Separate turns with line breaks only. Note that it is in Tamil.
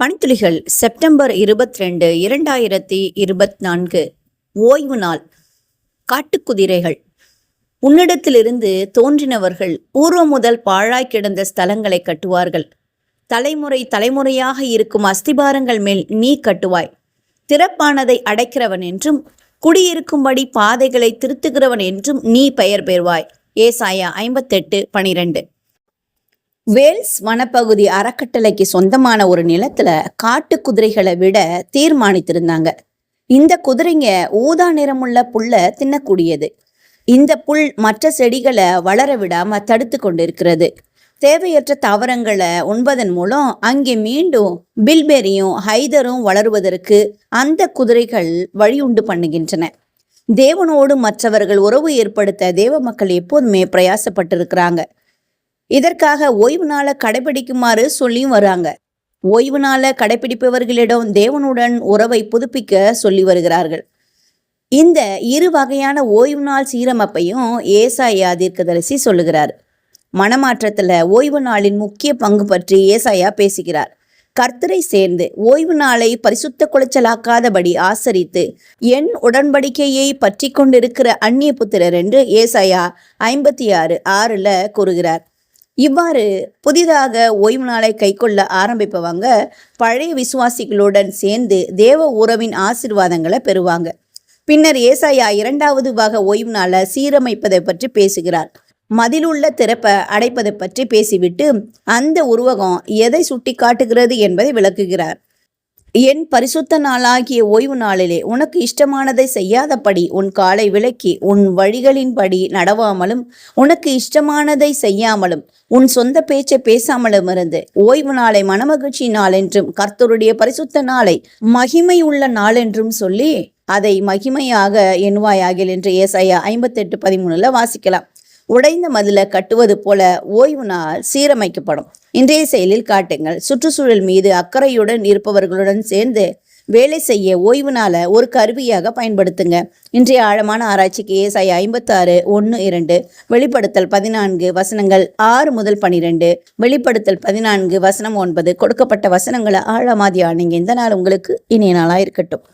பனித்துளிகள் செப்டம்பர் இருபத்தி ரெண்டு இரண்டாயிரத்தி இருபத்தி நான்கு ஓய்வு நாள். காட்டுக்குதிரைகள் உன்னிடத்திலிருந்து தோன்றினவர்கள் பூர்வ முதல் பாழாய் கிடந்த ஸ்தலங்களை கட்டுவார்கள். தலைமுறை தலைமுறையாக இருக்கும் அஸ்திபாரங்கள் மேல் நீ கட்டுவாய். திறப்பானதை அடைக்கிறவன் என்றும் குடியிருக்கும்படி பாதைகளை திருத்துகிறவன் என்றும் நீ பெயர் பெறுவாய். ஏசாயா ஐம்பத்தெட்டு பனிரெண்டு. வேல்ஸ் வனப்பகுதி அறக்கட்டளைக்கு சொந்தமான ஒரு நிலத்துல காட்டு குதிரைகளை விட தீர்மானித்திருந்தாங்க. இந்த குதிரைங்க ஊதா நிறமுள்ள புல்ல தின்னக்கூடியது. இந்த புல் மற்ற செடிகளை வளர விடாம தடுத்து கொண்டிருக்கிறது. தேவையற்ற தாவரங்களை உண்பதன் மூலம் அங்கே மீண்டும் பில்பெரியும் ஹைதரும் வளருவதற்கு அந்த குதிரைகள் வழியுண்டு பண்ணுகின்றன. தேவனோடு மற்றவர்கள் உறவு ஏற்படுத்த தேவ மக்கள் எப்போதுமே பிரயாசப்பட்டிருக்கிறாங்க. இதற்காக ஓய்வு நாளை கடைபிடிக்குமாறு சொல்லியும் வராங்க. ஓய்வு நாளை கடைபிடிப்பவர்களிடம் தேவனுடன் உறவை புதுப்பிக்க சொல்லி வருகிறார்கள். இந்த இரு வகையான ஓய்வு நாள் சீரமைப்பையும் ஏசாயா தீர்க்கதரிசி சொல்லுகிறார். மனமாற்றத்தில் ஓய்வு நாளின் முக்கிய பங்கு பற்றி ஏசாயா பேசுகிறார். கர்த்தரை சேர்ந்து ஓய்வு நாளை பரிசுத்த குலைச்சலாக்காதபடி ஆசரித்து என் உடன்படிக்கையை பற்றி கொண்டிருக்கிற அந்நிய புத்திரர் என்று ஏசாயா ஐம்பத்தி ஆறு ஆறில் கூறுகிறார். இவ்வாறு புதிதாக ஓய்வு நாளை கைக்கொள்ள ஆரம்பிப்பவங்க பழைய விசுவாசிகளுடன் சேர்ந்து தேவ உறவின் ஆசிர்வாதங்களை பெறுவாங்க. பின்னர் ஏசாயா இரண்டாவது பாக ஓய்வு நாளை சீரமைப்பதை பற்றி பேசுகிறார். மதிலுள்ள திறப்பை அடைப்பதை பற்றி பேசிவிட்டு அந்த உருவகம் எதை சுட்டி காட்டுகிறது என்பதை விளக்குகிறார். என் பரிசுத்த நாளாகிய ஓய்வு நாளிலே உனக்கு இஷ்டமானதை செய்யாதபடி உன் காலை விலக்கி உன் வழிகளின்படி நடவாமலும் உனக்கு இஷ்டமானதை செய்யாமலும் உன் சொந்த பேச்சை பேசாமலும் இருந்து ஓய்வு நாளை மனமகிழ்ச்சி நாள் என்றும் கர்த்தருடைய பரிசுத்த நாளை மகிமை உள்ள நாள் என்றும் சொல்லி அதை மகிமையாக எண்ணுவாயாகில் என்று ஏசாயா ஐம்பத்தெட்டு பதிமூணுல வாசிக்கலாம். உடைந்த மதில கட்டுவது போல ஓய்வு நாள் சீரமைக்கப்படும். இன்றைய செயலில் காட்டுங்கள். சுற்றுச்சூழல் மீது அக்கறையுடன் இருப்பவர்களுடன் சேர்ந்து வேலை செய்ய ஓய்வு நாளை ஒரு கருவியாக பயன்படுத்துங்க. இன்றைய ஆழமான ஆராய்ச்சிக்கு ஏசாய் ஐம்பத்தாறு ஒன்று இரண்டு வெளிப்படுத்தல் பதினான்கு வசனங்கள் ஆறு முதல் பனிரெண்டு வெளிப்படுத்தல் பதினான்கு வசனம் ஒன்பது கொடுக்கப்பட்ட வசனங்களை ஆழமாதியானீங்க இந்த நாள் உங்களுக்கு இனிய நாளாக இருக்கட்டும்.